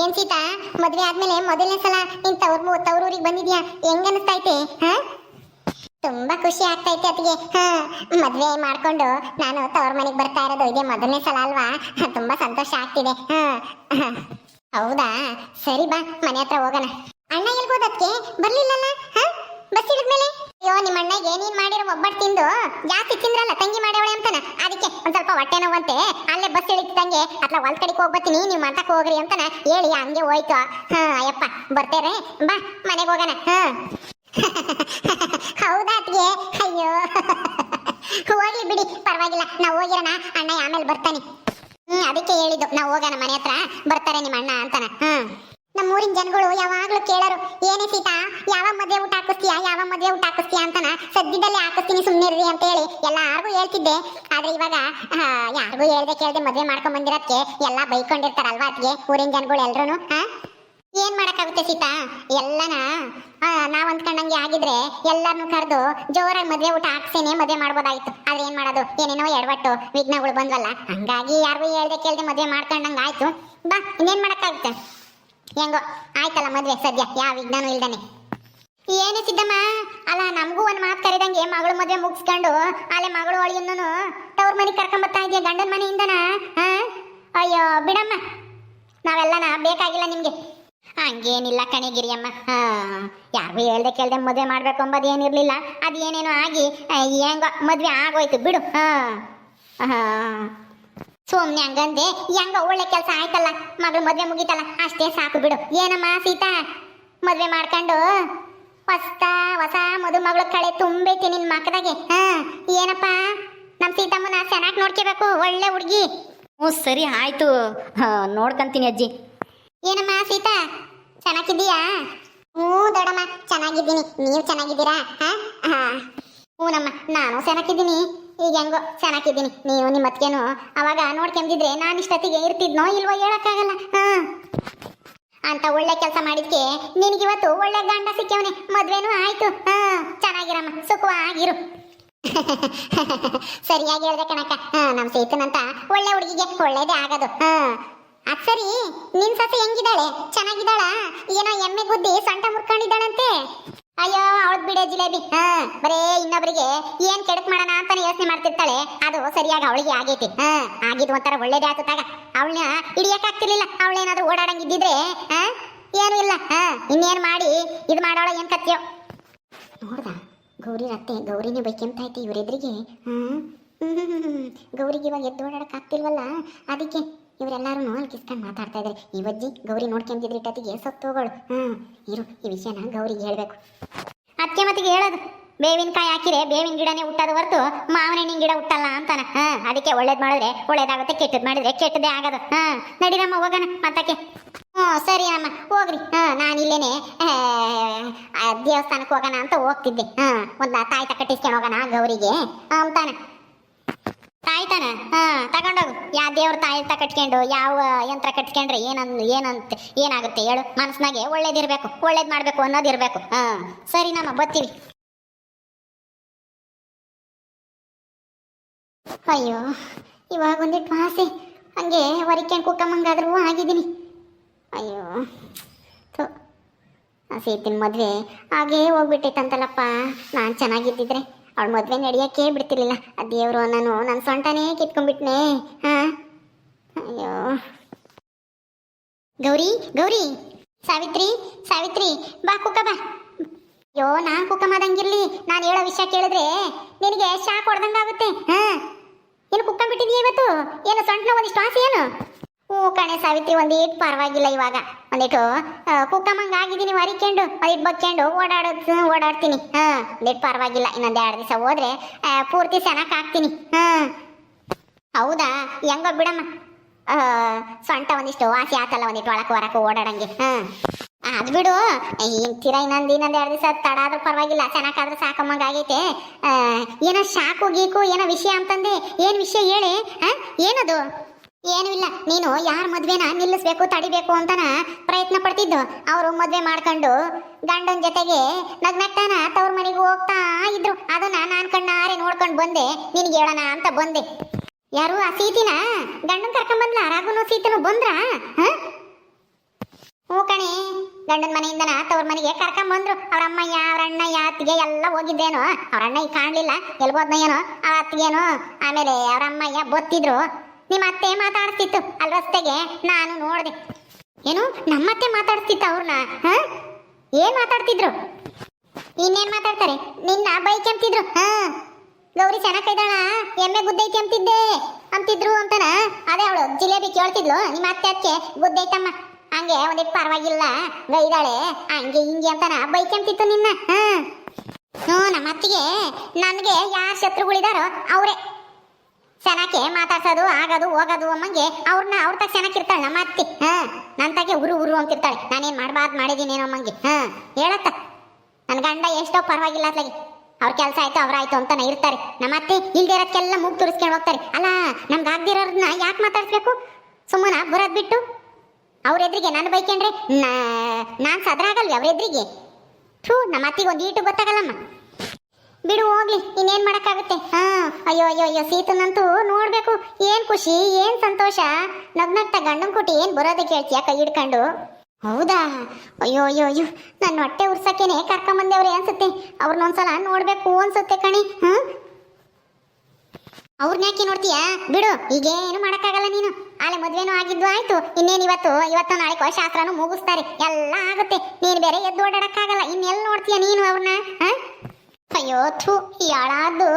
ಏನ್ ಸೀತಾ? ಮದ್ವೆ ಆದ್ಮೇಲೆ ಮೊದಲನೇ ಸಲ ನಿನ್ ತವ್ರ ತವ್ರೂರಿಗೆ ಬಂದಿದ್ಯಾ? ಹೆಂಗ್ ಅನಿಸ್ತೈತೆ ಹಾ? ತುಂಬಾ ಖುಷಿ ಆಗ್ತೈತೆ ಅತಿಗೆ ಹಾ. ಮದ್ವೆ ಮಾಡ್ಕೊಂಡು ನಾನು ತವ್ರ ಮನೆಗೆ ಬರ್ತಾ ಇರೋದು ಇದೆ ಮೊದಲನೇ ಸಲ ಅಲ್ವಾ? ತುಂಬಾ ಸಂತೋಷ ಆಗ್ತಿದೆ, ಹಾ. ಹಾ. ಹೌದಾ? ಸರಿ ಬಾ, ಮನೆ ಹತ್ರ ಹೋಗೋಣ. ಅಣ್ಣ ಎಲ್ಗೋದಕ್ಕೆ ಬರ್ಲಿಲ್ಲಲ್ಲ, ಹಾ? ಬಸ್ ಹಿಡಿದ್ಮೇಲೆ? ಅಯ್ಯೋ, ನಿಮ್ಮ ಅಣ್ಣಗೆ ನೀನ್ ಮಾಡಿರೋ ಒಬ್ಬಟ್ಟು ತಿಂದು ಜಾಸ್ತಿ ತಿಂದ್ರಲ್ಲ, ತಂಗಿ ಮಾಡ್ಯವಳೆ ಅಂತಾನ. ಅದಕ್ಕೆ ಒಂದ್ ಸ್ವಲ್ಪ ಹೊಟ್ಟೆ ನೋವಂತೆ. ಅಲ್ಲೇ ಬಸ್ ಇಳಿತಂಗೆ ಅತ್ಲ ಹೊಲ್ ಕಡೆಗೆ ಹೋಗ್ಬತ್ತೀನಿ ನೀವು ಹೋಗ್ರಿ ಅಂತಾನ ಹೇಳಿ, ಹಂಗೆ ಹೋಯ್ತು. ಹಾ, ಅಯ್ಯಪ್ಪ ಬರ್ತೇರೆ ಬಾ, ಮನೆಗೆ ಹೋಗೋಣ. ಹಾ. ಹೌದಾ ಅಯ್ಯೋ. ಹೋಗ್ಲಿ ಬಿಡಿ, ಪರವಾಗಿಲ್ಲ. ನಾವು ಹೋಗಿರೋಣ. ಅಣ್ಣ ಆಮೇಲೆ ಬರ್ತಾನೆ. ಹ್ಮ್, ಅದಕ್ಕೆ ಹೇಳಿದ್ದು. ನಾವು ಹೋಗೋಣ ಮನೆ ಹತ್ರ. ಬರ್ತಾರೆ ನಿಮ್ಮ ಅಣ್ಣ ಅಂತಾನ. ಹ್ಮ್. ನಮ್ಮ ಊರಿನ ಜನಗಳು ಯಾವಾಗ್ಲೂ ಕೇಳರು, ಏನೇ ಸೀತಾ, ಯಾವ ಮದ್ವೆ ಊಟ ಹಾಕಿಸ್ತೀಯಾ, ಯಾವ ಮದ್ವೆ ಊಟ ಹಾಕಿಸ್ತೀಯಾ ಅಂತ ಸದ್ಯದಲ್ಲೇ ಹಾಕಿಸ್ತೀನಿ ಸುಮ್ಮನಿರ್ರಿ ಅಂತ ಹೇಳಿ ಎಲ್ಲಾರ್ಗೂ ಹೇಳ್ತಿದ್ದೆ. ಆದ್ರೆ ಇವಾಗ ಯಾರಿಗೂ ಹೇಳ್ದೆ ಕೇಳ್ದೆ ಮದ್ವೆ ಮಾಡ್ಕೊಂಡ್ ಬಂದಿರೋದಕ್ಕೆ ಎಲ್ಲ ಬೈಕೊಂಡಿರ್ತಾರಲ್ವಾ ಅದ್ಗೆ ಊರಿನ ಜನಗಳು ಎಲ್ರು ಏನ್ ಮಾಡಕ್ಕಾಗುತ್ತೆ ಸೀತಾ? ಎಲ್ಲನ ನಾವ್ ಅಂದ್ಕೊಂಡಂಗೆ ಆಗಿದ್ರೆ ಎಲ್ಲಾರ್ನು ಕರೆದು ಜೋರಾಗಿ ಮದ್ವೆ ಊಟ ಹಾಕ್ಸೇನೆ ಮದ್ವೆ ಮಾಡ್ಬೋದಾಗಿತ್ತು ಆದ್ರೆ ಏನ್ ಮಾಡೋದು? ಏನೇನೋ ಎಡವಟ್ಟು ವಿಘ್ನಗಳು ಬಂದ್ವಲ್ಲ. ಹಂಗಾಗಿ ಯಾರಿಗೂ ಹೇಳ್ದೆ ಕೇಳ್ದೆ ಮದ್ವೆ ಮಾಡ್ಕೊಂಡಂಗೆ ಆಯ್ತು. ಬಾ, ಇನ್ನೇನ್ ಮಾಡಕ್ಕಾಗುತ್ತೆ? ಹೆಂಗೋ? ಆಯ್ತಲ್ಲ ಮದ್ವೆ ಸದ್ಯ. ಯಾವ ವಿಜ್ಞಾನ ಇಲ್ದಾನೆ. ಏನು ಸಿದ್ದಮ್ಮ? ಅಲ್ಲ, ನಮಗೂ ಒಂದು ಮಾತು ಕರೆದಂಗೆ ಮಗಳು ಮದುವೆ ಮುಗಿಸ್ಕೊಂಡು ಅಲ್ಲೇ ಮಗಳು ಅಳಿಯನ್ನೂ ತವ್ರ ಮನೆಗೆ ಕರ್ಕೊಂಡ್ ಬರ್ತಾ ಇದೆಯಾ ಗಂಡನ ಮನೆಯಿಂದನ? ಹಾ ಅಯ್ಯೋ, ಬಿಡಮ್ಮ. ನಾವೆಲ್ಲನ ಬೇಕಾಗಿಲ್ಲ ನಿಮ್ಗೆ. ಹಂಗೇನಿಲ್ಲ ಕಣೆ ಗಿರಿಯಮ್ಮ. ಹಾ ಯಾರಿಗೂ ಹೇಳ್ದೆ ಕೇಳ್ದೆ ಮದುವೆ ಮಾಡ್ಬೇಕು ಅಂಬದು ಏನಿರ್ಲಿಲ್ಲ. ಅದು ಏನೇನೋ ಆಗಿ ಹೆಂಗೋ, ಮದುವೆ ಆಗೋಯ್ತು. ಬಿಡು. ಹಾ ಹಾ ಸುಮ್ನೆ ಹಂಗಂದೆ ಹೆಂಗ ಒಳ್ಳೆ ಕೆಲಸ ಆಯ್ತಲ್ಲ ಮಗಳು ಮದ್ವೆ ಮುಗೀತಲ್ಲ ಅಷ್ಟೇ ಸಾಕು ಬಿಡು. ಏನಮ್ಮ ಸೀತಾ ಮದ್ವೆ ಮಾಡ್ಕೊಂಡು? ಹೊಸ ಹೊಸ ಮದುಮಗಳ ಕಳೆ ತುಂಬೈತಿ ನಿನ್ ಮಕ್ಕದಾಗೆ. ಹ ಏನಪ್ಪ ನಮ್ ಸೀತಮ್ಮನ ಚೆನ್ನಾಗಿ ನೋಡ್ಕೋಬೇಕು ಒಳ್ಳೆ ಹುಡುಗಿ. ಹ್ಞೂ ಸರಿ ಆಯ್ತು. ನೋಡ್ಕಂತೀನಿ ಅಜ್ಜಿ. ಏನಮ್ಮ ಸೀತಾ ಚೆನ್ನಾಗಿದ್ದೀಯಾ? ಹ್ಞೂ ದೊಡಮ್ಮ ಚೆನ್ನಾಗಿದ್ದೀನಿ. ನೀವು ಚೆನ್ನಾಗಿದ್ದೀರಾ? ಹಾ ಹಾ. ಹ್ಞೂನಮ್ಮ ನಾನು ಚೆನ್ನಾಗಿದ್ದೀನಿ. ಈಗ ಹೆಂಗೋ ಚೆನ್ನಾಗಿದ್ದೀನಿ. ನೀವು ನಿಮ್ಮ ಅತ್ತಿಗೆನು ಅವಾಗ ನೋಡ್ಕೊಂಡಿದ್ರೆ ನಾನು ಇಷ್ಟೊತ್ತಿಗೆ ಇರ್ತಿದ್ನೋ ಇಲ್ವೋ ಹೇಳೋಕ್ಕಾಗಲ್ಲ. ಹಾಂ. ಅಂತ ಒಳ್ಳೆ ಕೆಲಸ ಮಾಡಿದ್ಕೆ ನಿನಗಿವತ್ತು ಒಳ್ಳೆ ಗಂಡ ಸಿಕ್ಕವನೆ. ಮದ್ವೆನೂ ಆಯ್ತು. ಹಾ. ಚೆನ್ನಾಗಿರಮ್ಮ. ಸುಖವಾಗಿರು. ಸರಿಯಾಗಿ ಹೇಳ್ದೆ ಕಣಕ್ಕ. ಹಾ ನಮ್ಮ ಸೇತನಂತ ಒಳ್ಳೆ ಹುಡುಗಿಗೆ ಒಳ್ಳೇದೇ ಆಗೋದು. ಹಾ. ಅದ್ ಸರಿ. ನಿನ್ ಸಸಿ ಹೆಂಗಿದ್ದಾಳೆ? ಚೆನ್ನಾಗಿದ್ದಾಳ? ಏನೋ ಎಮ್ಮೆ ಗುದ್ದಿ ಸೊಂಟ ಮುರ್ಕೊಂಡಿದ್ದಾಳಂತೆ. ಅಯ್ಯೋ ಅವಳದ್ ಬಿಡೆ ಜಿಲೇಬಿ. ಹಾ, ಬರೇ ಇನ್ನೊಬ್ರಿಗೆ ಏನ್ ಕೆಡಕ್ ಮಾಡೋಣ ಅಂತಾನೆ ಯೋಚನೆ ಮಾಡ್ತಿರ್ತಾಳೆ. ಅದು ಸರಿಯಾಗಿ ಅವಳಿಗೆ ಆಗೈತಿ. ಹಾ, ಆಗಿದ್ ಒಂಥರ ಒಳ್ಳೇದೇ ಅವ್ಳ ಅವಳನ್ನ ಹಿಡಿಯಕ್ ಆಗ್ತಿರ್ಲಿಲ್ಲ ಅವಳೇನಾದ್ರೂ ಓಡಾಡಂಗಿದ್ದಿದ್ರೆ, ಹಾ, ಏನು ಇಲ್ಲ. ಹಾ, ಇನ್ನೇನ್ ಮಾಡಿ? ಇದು ಮಾಡೋಳ ಏನ್ ಕತ್ಯೋ? ನೋಡ್ದ? ಗೌರಿ ರತ್ತೆ, ಗೌರಿನೇ ಬೈಕೆಂತೈತಿ ಇವರೆದ್ರಿಗೆ. ಹ್ಮ್. ಗೌರಿಗೆ ಇವಾಗ ಎದ್ದು ಓಡಾಡಕ್ ಆಗ್ತಿಲ್ವಲ್ಲ ಅದಕ್ಕೆ ಇವರೆಲ್ಲಾರು ಅಲ್ಲಿ ಕಿಸ್ಕೊಂಡು ಮಾತಾಡ್ತಾ ಇದ್ದಾರೆ ಈ ಬಜ್ಜಿ ಗೌರಿ ನೋಡ್ಕೊಂತಿದ್ರಿ ಇಟ್ಟತ್ತಿಗೆ ಸತ್ತೋಗಳು ಹ್ಮ್, ಇರು, ಈ ವಿಷಯನ ಗೌರಿಗೆ ಹೇಳ್ಬೇಕು. ಅತ್ತೆ ಮತ್ತಿಗೆ ಹೇಳೋದು. ಬೇವಿನಕಾಯಿ ಹಾಕಿದ್ರೆ ಬೇವಿನ ಗಿಡನೇ ಹುಟ್ಟೋದು ಹೊರತು ಮಾವಿನ ಗಿಡ ಹುಟ್ಟಲ್ಲ ಅಂತಾನ. ಹಾ ಅದಕ್ಕೆ ಒಳ್ಳೇದು ಮಾಡಿದ್ರೆ ಒಳ್ಳೇದಾಗುತ್ತೆ, ಕೆಟ್ಟದ್ ಮಾಡಿದ್ರೆ ಕೆಟ್ಟದೇ ಆಗೋದು. ಹಾ ನಡೀರಮ್ಮ ಹೋಗೋಣ ಮತ್ತಕ್ಕೆ. ಹ್ಞೂ ಸರಿ ಅಮ್ಮ, ಹೋಗ್ರಿ. ಹಾ ನಾನು ಇಲ್ಲೇನೆ ದೇವಸ್ಥಾನಕ್ಕೆ ಹೋಗೋಣ ಅಂತ ಹೋಗ್ತಿದ್ದೆ. ಹಾ ಒಂದು ತಾಯಿ ಕಟ್ಟಿಸ್ಕೊಂಡು ಹೋಗೋಣ ಗೌರಿಗೆ ಅಂತಾನೆ. ತಾಯಿ ತಾನ ಹಾ, ತಗೊಂಡೋಗು. ಯಾವ ದೇವ್ರ ತಾಯಿ ಕಟ್ಕೊಂಡು, ಯಾವ ಯಂತ್ರ ಕಟ್ಕೊಂಡ್ರೆ ಏನಂತ ಏನಂತ, ಏನಾಗುತ್ತೆ ಹೇಳು? ಮನಸ್ನಾಗೆ ಒಳ್ಳೇದಿರ್ಬೇಕು. ಒಳ್ಳೇದ್ ಮಾಡ್ಬೇಕು ಅನ್ನೋದಿರ್ಬೇಕು. ಹಾ, ಸರಿ ನಮ್ಮ ಬತ್ತೀವಿ ಅಯ್ಯೋ, ಇವಾಗ ಒಂದಿಟ್ಟು ಆಸೆ ಹಂಗೆ ಹೊರಿಕೊಂಡು ಕುಕ್ಕಮ್ಮಂಗಾದ್ರೂ ಆಗಿದ್ದೀನಿ. ಅಯ್ಯೋ, ಥೋ. ಸೀತಿನ ಮದುವೆ ಹಾಗೇ ಹೋಗ್ಬಿಟ್ಟೈತಂತಲ್ಲಪ್ಪ. ನಾನು ಚೆನ್ನಾಗಿದ್ದಿದ್ರೆ. ಅವಳ ಮದುವೆ ನಡೆಯೋಕ್ಕೇ ಬಿಡ್ತಿರ್ಲಿಲ್ಲ. ಆ ದೇವರು ನಾನು ನನ್ನ ಸೊಂಟನೇ ಕಿತ್ಕೊಂಡ್ಬಿಟ್ನೆ. ಹಾ? ಅಯ್ಯೋ. ಗೌರಿ ಗೌರಿ. ಸಾವಿತ್ರಿ ಸಾವಿತ್ರಿ. ಬಾ ಕುಕ್ಕ ಬಾ. ಅಯ್ಯೋ ನಾ ಕುಕ್ಕ ಮಾದಂಗಿರ್ಲಿ ನಾನು ಹೇಳೋ ವಿಷಯ ಕೇಳಿದ್ರೆ ನಿನಗೆ ಶಾಕ್ ಹೊಡೆದಂಗಾಗುತ್ತೆ. ಹಾ? ಏನು ಬಿಟ್ಟಿದೀಯ ಇವತ್ತು? ಏನು ಸೊಂಟನ ಒಂದಿಷ್ಟು ಆಸೆ ಏನು? ಹ್ಞೂ ಕಣೆ ಸಾವಿತ್ರಿ ಒಂದಿಟ್ಟು ಪರವಾಗಿಲ್ಲ ಇವಾಗ. ಒಂದಿಟ್ಟು ಕುಕ್ಕಮ್ಮಂಗೆ ಆಗಿದ್ದೀನಿ ಮರಿಕೊಂಡು ಒಂದಿಟ್ಟು ಬಕ್ಕೊಂಡು, ಓಡಾಡೋದು, ಓಡಾಡ್ತೀನಿ. ಹಾಂ ಒಂದಿಟ್ಟು ಪರವಾಗಿಲ್ಲ. ಇನ್ನೊಂದು ಎರಡು ದಿವಸ ಹೋದ್ರೆ ಪೂರ್ತಿ ಸೆನಕ್ಕೆ ಹಾಕ್ತೀನಿ ಹಾಂ. ಹೌದಾ? ಹೆಂಗ ಬಿಡಮ್ಮ. ಸ್ವಂಟ ಒಂದಿಷ್ಟು ವಾಸಿ ಆತಲ್ಲ ಒಂದಿಟ್ಟು ಒಳಕ್ಕೆ ಹೊರಕ್ಕೆ ಓಡಾಡಂಗೆ. ಹಾಂ. ಅದು ಬಿಡು. ಇಂತೀರ ಇನ್ನೊಂದು ಇನ್ನೊಂದು ಎರಡು ದಿವಸ ತಡ ಆದ್ರೂ ಪರವಾಗಿಲ್ಲ. ಚೆನ್ನಾಗಾದ್ರೆ ಸಾಕಮ್ಮಂಗ ಆಗೈತೆ. ಏನೋ ಶಾಕು, ಗೀಕು, ಏನೋ ವಿಷಯ ಅಂತಂದೆ. ಏನು ವಿಷಯ ಹೇಳಿ? ಹಾಂ ಏನದು? ಏನೂ ಇಲ್ಲ. ನೀನು ಯಾರ ಮದ್ವೆನ ನಿಲ್ಲಿಸ್ಬೇಕು, ತಡಿಬೇಕು ಅಂತನ ಪ್ರಯತ್ನ ಪಡ್ತಿದ್ದು. ಅವರು ಮದ್ವೆ ಮಾಡ್ಕೊಂಡು ಗಂಡನ ಜೊತೆಗೆ ನಗ್ನಗ್ತಾನ ತವ್ರ ಮನೆಗೆ ಹೋಗ್ತಾ ಇದ್ರು. ಅದನ್ನ ನಾನ್ ಕಣ್ಣಾರೆ ನೋಡ್ಕೊಂಡು ಬಂದೆ. ನಿನ್ಗೆ ಹೇಳೋಣ ಅಂತ ಬಂದೆ. ಯಾರು ಆ ಸೀತಿನ? ಗಂಡನ್ ಕರ್ಕೊಂಡ್ ಬಂದ್ಲ? ರಾಘುನು ಸೀತನು ಬಂದ್ರ? ಹ? ಗಂಡನ ಮನೆಯಿಂದನ ತವ್ರ ಮನೆಗೆ ಕರ್ಕೊಂಬಂದ್ರು ಅವ್ರ ಅಮ್ಮಯ್ಯ ಅವ್ರ ಅಣ್ಣಯ್ಯ ಅತ್ತಿಗೆ ಎಲ್ಲ ಹೋಗಿದ್ದೇನೋ. ಅವ್ರ ಅಣ್ಣ ಈಗ ಕಾಣಲಿಲ್ಲ ಎಲ್ಬೋದ್ನ ಏನೋ ಅವ್ರ ಅತ್ತಿಗೇನೋ, ಆಮೇಲೆ ಅವ್ರ ಅಮ್ಮಯ್ಯ ಬೊತ್ತಿದ್ರು. ನಿಮ್ಮ ಅತ್ತೆ ಮಾತಾಡ್ತಿತ್ತು ಅಲ್ಲಿ ರಸ್ತೆಗೆ ನಾನು ನೋಡಿದೆ. ಏನು, ನಮ್ಮತ್ತೆ ಮಾತಾಡ್ತಿತ್ತ ಅವ್ರನ್ನ ಏನ್ ಮಾತಾಡ್ತಿದ್ರು? ಇನ್ನೇನ್ ಮಾತಾಡ್ತಾರೆ? ನಿನ್ನ ಬೈಕ್ ಎಂತಿದ್ರು ಹಾ? ಗೌರಿ ಚೆನ್ನಾಗ್ ಕೈದಾಳ, ಎಮ್ಮೆ ಗುದ್ದೈತಿ ಅಂತಿದ್ದೆ ಅಂತಿದ್ರು ಅಂತನ? ಅದೇ ಅವಳು, ಜಿಲೇಬಿ ಕೇಳ್ತಿದ್ಲು ನಿಮ್ಮ ಅತ್ತೆ ಅದಕ್ಕೆ ಗುದ್ದೈತಮ್ಮ. ಹಂಗೆ ಒಂದೇ ಪರವಾಗಿಲ್ಲ, ಗೈದಾಳೆ, ಹಂಗೆ ಹಿಂಗೆ ಅಂತನ ಬೈಕ್ ಎಂತಿತ್ತು ನಿನ್ನ, ಹಾ? ಹ್ಞೂ ನಮ್ಮ ಅತ್ತಿಗೆ ನನಗೆ ಯಾರು ಶತ್ರುಗಳಿದಾರೋ ಅವರೇ. ಚೆನ್ನಾಕೆ ಮಾತಾಡ್ಸೋದು, ಆಗೋದು, ಹೋಗೋದು ಅಮ್ಮಂಗೆ ಅವ್ರನ್ನ ಅವ್ರ ತಕ್ಕ ಚೆನ್ನಾಗಿರ್ತಾಳೆ ನಮ್ಮ ಅತ್ತಿ ಹಾ ನನ್ನ ತಗೆ ಉರು ಉರು ಅಂತಿರ್ತಾಳೆ ನಾನೇನು ಮಾಡಬಾರ್ದು ಮಾಡಿದ್ದೀನೇನೋ ಅಮ್ಮಂಗೆ, ಹಾ, ಹೇಳತ್ತ? ನನ್ನ ಗಂಡ ಎಷ್ಟೋ ಪರವಾಗಿಲ್ಲ ಅತ್ಲಾಗಿ. ಅವ್ರ ಕೆಲಸ ಆಯ್ತು ಅವ್ರಾಯ್ತು ಅಂತಾನೆ ಇರ್ತಾರೆ. ನಮ್ಮ ಅತ್ತೆ ಇಲ್ದೇ ಇರೋದಕ್ಕೆಲ್ಲ ಮೂಗ್ ತುರಿಸ್ಕೊಂಡು ಹೋಗ್ತಾರೆ. ಅಲ್ಲ, ನಮ್ಗೆ ಆಗದಿರೋದನ್ನ ಯಾಕೆ ಮಾತಾಡ್ಸ್ಬೇಕು? ಸುಮ್ಮನ ಬರೋದು ಬಿಟ್ಟು. ಅವ್ರ ಎದುರಿಗೆ ನನ್ನ ಬೈಕೇನ್ರಿ ನಾನು ಸದ್ರಾಗಲ್ವಿ ಅವ್ರ ಎದುರಿಗೆ ಥೂ ನಮ್ಮ ಅತ್ತಿಗೆ ಒಂದು ಈಟು ಗೊತ್ತಾಗಲ್ಲಮ್ಮ. ಬಿಡು, ಹೋಗ್ಲಿ. ಇನ್ನೇನ್ ಮಾಡಕ್ಕಾಗುತ್ತೆ? ಹಾ. ಅಯ್ಯೋ ಅಯ್ಯೋ ಅಯ್ಯೋ, ಸೀತನಂತೂ ನೋಡ್ಬೇಕು. ಏನ್ ಖುಷಿ, ಏನ್ ಸಂತೋಷ? ನಗ್ನಗ್ತ ಗಂಡನ್ ಕುಟಿ ಏನ್ ಬರೋದಕ್ಕೆ ಹೇಳ್ತೀಯ ಕೈ ಹಿಡ್ಕೊಂಡು? ಹೌದಾ? ಅಯ್ಯೋ ಅಯ್ಯೋ ಅಯ್ಯೋ. ನನ್ನ ಹೊಟ್ಟೆ ಉರ್ಸಕ್ಕೇನೆ ಕರ್ಕೊಂಬಂದೇವ್ರೆ ಅನ್ಸುತ್ತೆ. ಅವ್ರನ್ನೊಂದ್ಸಲ ನೋಡ್ಬೇಕು ಅನ್ಸುತ್ತೆ ಕಣಿ. ಅವ್ರನ್ನ ಯಾಕೆ ನೋಡ್ತೀಯಾ? ಬಿಡು, ಈಗೇನು ಮಾಡಕ್ಕಾಗಲ್ಲ ನೀನು. ಆಲೆ ಮದ್ವೆನೂ ಆಗಿದ್ದು ಆಯ್ತು. ಇನ್ನೇನು ಇವತ್ತು? ಇವತ್ತು ನಾಳೆ ಶಾಸ್ತ್ರನೂ ಮುಗಿಸ್ತಾರೆ. ಎಲ್ಲ ಆಗುತ್ತೆ. ನೀನು ಬೇರೆ ಎದ್ದು ಓಡಾಡಕ್ಕಾಗಲ್ಲ. ಇನ್ನೆಲ್ಲ ನೋಡ್ತೀಯ ನೀನು ಅವ್ರನ್ನ ಹಾ? ಅಯ್ಯೋ, ಥೂ, ಈ ಹಾಳಾದ್ದು.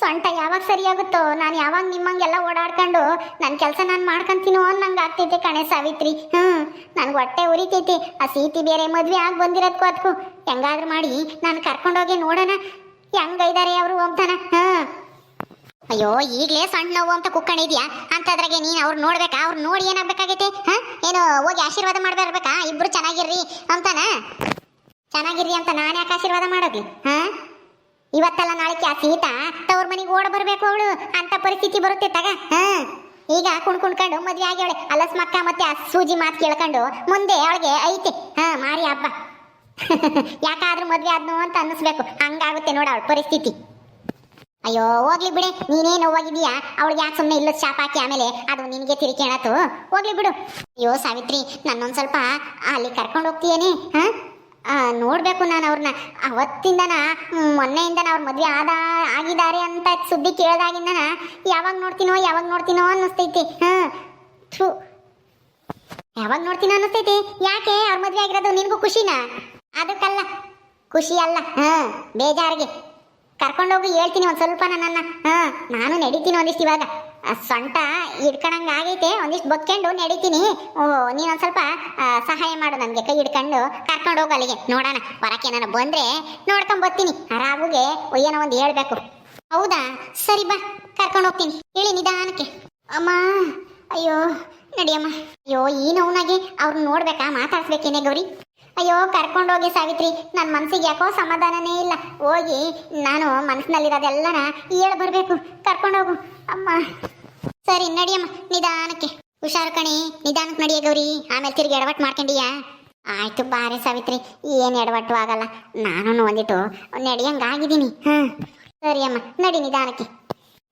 ಸೊಂಟ ಯಾವಾಗ ಸರಿಯಾಗುತ್ತೋ ನಾನು ಯಾವಾಗ ನಿಮ್ಮಂಗೆಲ್ಲ ಓಡಾಡ್ಕೊಂಡು ನನ್ನ ಕೆಲಸ ನಾನು ಮಾಡ್ಕೊಂತೀನೋ ಅನ್ನಂಗೆ ಆಗ್ತೈತೆ ಕಣೆ ಸಾವಿತ್ರಿ. ಹ್ಞೂ ನನಗೆ ಹೊಟ್ಟೆ ಉರಿತೈತೆ. ಆ ಸೀತಿ ಬೇರೆ ಮದುವೆ ಆಗಿ ಬಂದಿರೋದಕ್ಕೂ ಅದಕ್ಕೂ ಹೆಂಗಾದ್ರೂ ಮಾಡಿ ನಾನು ಕರ್ಕೊಂಡೋಗಿ ನೋಡೋಣ. ಹೆಂಗೈದಾರೆ ಅವರು ಹೋಗ್ತಾನೆ ಹ್ಞೂ ಅಯ್ಯೋ, ಈಗಲೇ ಸಣ್ಣ ನೋವು ಅಂತ ಕುಕ್ಕಣಿದ್ಯಾ ಅಂತದ್ರಾಗೆ ನೀನು ಅವ್ರು ನೋಡ್ಬೇಕಾ? ಅವ್ರು ನೋಡಿ ಏನಾಗಬೇಕಾಗೈತೆ? ಹಾ ಏನು ಹೋಗಿ ಆಶೀರ್ವಾದ ಮಾಡ್ಬರ್ಬೇಕಾ? ಇಬ್ರು ಚೆನ್ನಾಗಿರ್ರಿ ಅಂತಾನ? ಚೆನ್ನಾಗಿರ್ರಿ ಅಂತ ನಾನು ಯಾಕೆ ಆಶೀರ್ವಾದ ಮಾಡೋದು? ಹಾ ಇವತ್ತಲ್ಲ ನಾಳೆ ಆ ಸೀತಾ ತವ್ರ ಮನೆಗೆ ಓಡ ಬರ್ಬೇಕು ಅವಳು. ಅಂತ ಪರಿಸ್ಥಿತಿ ಬರುತ್ತೆ ತಗ. ಈಗ ಕುಣ್ ಕುಣ್ಕೊಂಡು ಮದ್ವೆ ಆಗ್ಯವಳೆ ಅಲಸ್ ಮಕ್ಕ ಮತ್ತೆ ಆ ಸೂಜಿ ಮಾತು ಕೇಳ್ಕೊಂಡು ಮುಂದೆ ಅವಳಿಗೆ ಐತೆ. ಹಾ, ಮಾರಿ ಹಬ್ಬ. ಯಾಕಾದ್ರೂ ಮದ್ವೆ ಆದ್ನು ಅಂತ ಅನ್ನಿಸ್ಬೇಕು. ಹಂಗಾಗುತ್ತೆ ನೋಡ ಅವಳ ಪರಿಸ್ಥಿತಿ. ಅಯ್ಯೋ, ಹೋಗ್ಲಿ ಬಿಡೆ. ನೀನೇ ನೋವಾಗಿದೀಯಾ ಅವಳಿಗೆ ಯಾಕೆ ಸುಮ್ಮನೆ ಇಲ್ಲ ಶಾಪ್ ಹಾಕಿ ಆಮೇಲೆ ಅದು ನಿನಗೆ ತಿರುಕೇಣತು ಹೋಗ್ಲಿ ಬಿಡು. ಅಯ್ಯೋ, ಸಾವಿತ್ರಿ, ನನ್ನೊಂದು ಸ್ವಲ್ಪ ಅಲ್ಲಿ ಕರ್ಕೊಂಡು ಹೋಗ್ತೀಯೇನೆ. ಹಾ? ನೋಡ್ಬೇಕು ನಾನು ಅವ್ರನ್ನ ಅವತ್ತಿಂದನ ಮೊನ್ನೆಯಿಂದ ಅವ್ರ ಮದುವೆ ಆದ, ಆಗಿದ್ದಾರೆ ಅಂತ ಸುದ್ದಿ ಕೇಳಿದಾಗಿಂದನ ಯಾವಾಗ ನೋಡ್ತೀನೋ ಯಾವಾಗ ನೋಡ್ತೀನೋ ಅನ್ನಿಸ್ತೈತಿ. ಹಾಂ ಥ್ರೂ ಯಾವಾಗ ನೋಡ್ತೀನೋ ಅನ್ನಿಸ್ತೈತಿ. ಯಾಕೆ ಅವ್ರ ಮದುವೆ ಆಗಿರೋದು ನಿನಗೂ ಖುಷಿನಾ? ಅದಕ್ಕಲ್ಲ, ಖುಷಿ ಅಲ್ಲ. ಹಾಂ, ಬೇಜಾರಿಗೆ. ಕರ್ಕೊಂಡೋಗಿ ಹೇಳ್ತೀನಿ ಒಂದು ಸ್ವಲ್ಪ ನನ್ನ. ಹಾಂ, ನಾನು ನಡೀತೀನಿ ಒಂದಿಷ್ಟು ಇವಾಗ. ಸೊಂಟ ಹಿಡ್ಕೊಳಂಗ ಆಗೈತೆ, ಒಂದಿಷ್ಟು ಬೊಕ್ಕೊಂಡು ನಡೀತೀನಿ. ಓ ನೀನು ಒಂದು ಸ್ವಲ್ಪ ಸಹಾಯ ಮಾಡು ನನಗೆ, ಕೈ ಹಿಡ್ಕೊಂಡು ಕರ್ಕೊಂಡು ಹೋಗು ಅಲ್ಲಿಗೆ. ನೋಡೋಣ ಹೊರಕ್ಕೆ ನಾನು ಬಂದ್ರೆ ನೋಡ್ಕೊಂಡ್ ಬರ್ತೀನಿ. ರಾಗುಗೆ ಏನೋ ಒಂದು ಹೇಳಬೇಕು. ಹೌದಾ? ಸರಿ ಬಾ, ಕರ್ಕೊಂಡು ಹೋಗ್ತೀನಿ. ಹೇಳಿ ನಿಧಾನಕ್ಕೆ. ಅಮ್ಮ, ಅಯ್ಯೋ, ನಡಿಯಮ್ಮ. ಅಯ್ಯೋ, ಈ ನೋವ್ನಾಗೆ ಅವ್ರನ್ನ ನೋಡ್ಬೇಕಾ? ಮಾತಾಡ್ಸ್ಬೇಕೇನೆ ಗೌರಿ? ಅಯ್ಯೋ ಕರ್ಕೊಂಡೋಗಿ ಸಾವಿತ್ರಿ. ನನ್ನ ಮನಸ್ಸಿಗೆ ಯಾಕೋ ಸಮಾಧಾನನೇ ಇಲ್ಲ. ಹೋಗಿ, ನಾನು ಮನಸ್ಸಿನಲ್ಲಿರೋದೆಲ್ಲನ ಹೇಳಿ ಬರಬೇಕು. ಕರ್ಕೊಂಡೋಗು ಅಮ್ಮ. ಸರಿ ನಡಿಯಮ್ಮ ನಿಧಾನಕ್ಕೆ. ಹುಷಾರು ಕಣಿ. ನಿಧಾನಕ್ಕೆ ನಡಿಯ ಗೌರಿ. ಆಮೇಲೆ ತಿರುಗಿ ಎಡವಟ್ಟು ಮಾಡ್ಕೊಂಡಿಯಾ? ಆಯ್ತು, ಬಾರೆ ಸಾವಿತ್ರಿ. ಏನು ಎಡವಟ್ಟು ಆಗಲ್ಲ. ನಾನು ಒಂದಿಟ್ಟು ನಡೆಯಂಗಾಗಿದ್ದೀನಿ. ಹಾಂ. ಸರಿ ಅಮ್ಮ, ನಡಿ ನಿಧಾನಕ್ಕೆ.